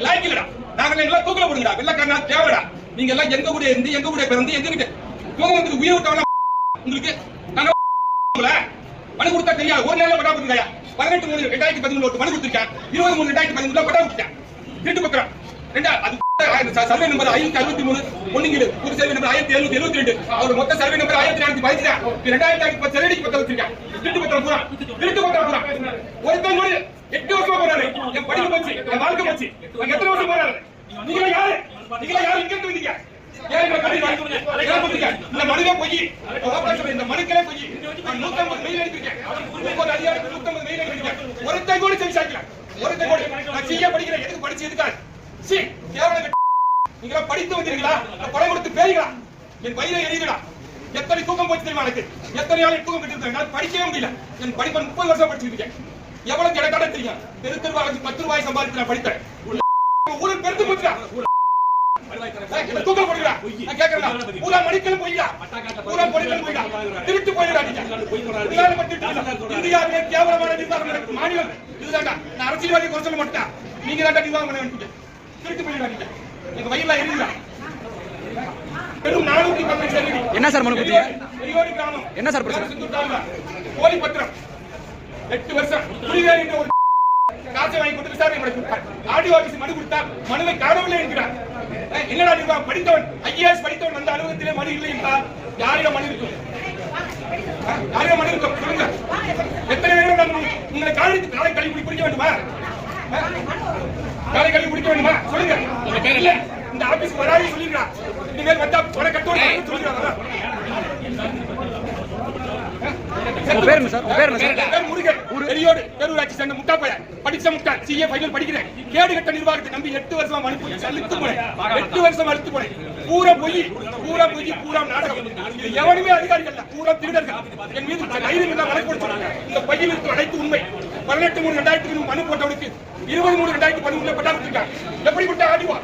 லாய்க்கு இல்லடா. எல்லாம் தூக்கல போடுங்கடா. வெள்ளக்காரனா தேவைடா. நீங்க எல்லாம் எங்க கூட இருந்து எங்க கூட பிறந்து எங்க கிட்ட? தூங்க உயிர் விட்டவங்க உங்களுக்கு மனு கொடுத்தா தெரியாது. ஒரு நாள்ல பட்டா கொடுத்துருக்கா பதினெட்டு மூணு ரெண்டாயிரத்தி பதிமூணு மனு கொடுத்துருக்கேன் இருபது மூணு ரெண்டாயிரத்தி பதிமூணுல பட்டா கொடுத்துருக்கேன் திருட்டு பத்திரம் ரெண்டா அது சர்வே நம்பர் ஐநூத்தி அறுபத்தி மூணு ஒண்ணுங்கீடு புது சர்வே நம்பர் ஆயிரத்தி எழுநூத்தி எழுபத்தி ரெண்டு அவர் மொத்த சர்வே நம்பர் ஆயிரத்தி நானூத்தி பதினஞ்சு ரெண்டாயிரத்தி பத்து செலடிக்கு பத்த வச்சிருக்கேன். திருட்டு பத்திரம் பூரா. திருட்டு பத்திரம் பூரா. ஒருத்தன் எட்டு வருஷமா போறாரு. என் போச்சு என் வாழ்க்கை போச்சு. எத்தனை வருஷம் போறாரு? நீங்க யாரு? நீங்க யாரு? இங்க இருந்து வந்தீங்க. இந்த மனுவே பொய். இந்த மனுக்களே பொய். நான் 150 மெயில் அனுப்பியிருக்கேன் முப்பது அதிகாரிக்கு 150 மெயில் ஒருத்தன் கூட செவி சாய்க்கல ஒருத்தன் கூட. நான் படிக்கிறேன். எதுக்கு படிச்சு எதுக்காக? சி கேவலம் நீங்களா படித்து வந்தீங்களா படம் கொடுத்து பேய்களா? என் வயிறை எரியுதுடா எத்தனை தூக்கம் போச்சு தெரியுமா எனக்கு? எத்தனை நாள் தூக்கம் கட்டு என்னால படிக்கவே முடியல. என் படிப்பை முப்பது வருஷம் படிச்சிருக்கேன் எவ்வளவு கிடைக்காத தெரியும்? தெரு தெருவா வச்சு பத்து ரூபாய் சம்பாதிச்சு நான் படித்தேன். ஊழல் பெருத்து போச்சுடா. தூக்கம் போடுறா நான் கேக்குறேன் பூரா மணிக்கலும் போய்டா. பூரா மணிக்கலும் போய்டா. திருட்டு போய்டா நீங்க. இந்தியாவிலே கேவலமான நிர்வாகம் நடக்கும் மாநிலம். இதுதான்டா. நான் அரசியல்வாதி குறை சொல்ல மாட்டேன் நீங்க தான் நிர்வாகம் பண்ண வேண்டிய திருட்டு போய்டா நீங்க. பெரும் என்ன சார் மனு கிராமம். என்ன சார் பிரச்சனை? போலி பத்திரம் எட்டு வருஷம். புலிவேல் என்ற ஒரு காசை வாங்கி கொடுத்து விசாரணை நடத்திவிட்டார் ஆடியோ ஆபீஸ் மனு கொடுத்தார். மனுவை காணவில்லை என்கிறார். என்னடா நிர்வாகம் படித்தவன் ஐஏஎஸ் படித்தவன் அந்த அலுவலகத்திலே மனு இல்லை என்றால் யாரிடம் மனு இருக்கும்? யாரிடம் மனு இருக்கும்? சொல்லுங்க. எத்தனை உங்க- உங்களை காலை காலை கழுவி குடிக்க வேண்டுமா? காலை கழுவி குடிக்க வேண்டுமா? சொல்லுங்க. இல்ல இந்த ஆபீஸ் வராது சொல்லிடுறா இனிமேல் வந்தா பண கட்டோடு சொல்லிடுறாங்க உங்க பேர் உங்க பேர் பேர் முருகன். பெரியோடு பேரூராட்சி சங்கம் முட்டா பைய சிஏ பைனல் படிக்கிறேன். கேடு கட்ட நிர்வாகத்தை நம்பி எட்டு வருஷம் அனுப்பி அழுத்து போனேன். எட்டு வருஷம் அழுத்து போனேன். பூரா பொய் பூரா பொய் பூரா நாடகம். இது எவனுமே அதிகாரிகள் இல்ல பூரா திருடர்கள். என் மீது தைரியம் இருந்தா வழக்கு கொடுத்தாங்க இந்த பையில் இருக்கிற அனைத்து உண்மை. பதினெட்டு மூணு ரெண்டாயிரத்தி மனு போட்டவனுக்கு இருபது மூணு ரெண்டாயிரத்தி பதிமூணுல பட்டா எப்படிப்பட்ட ஆடிவா?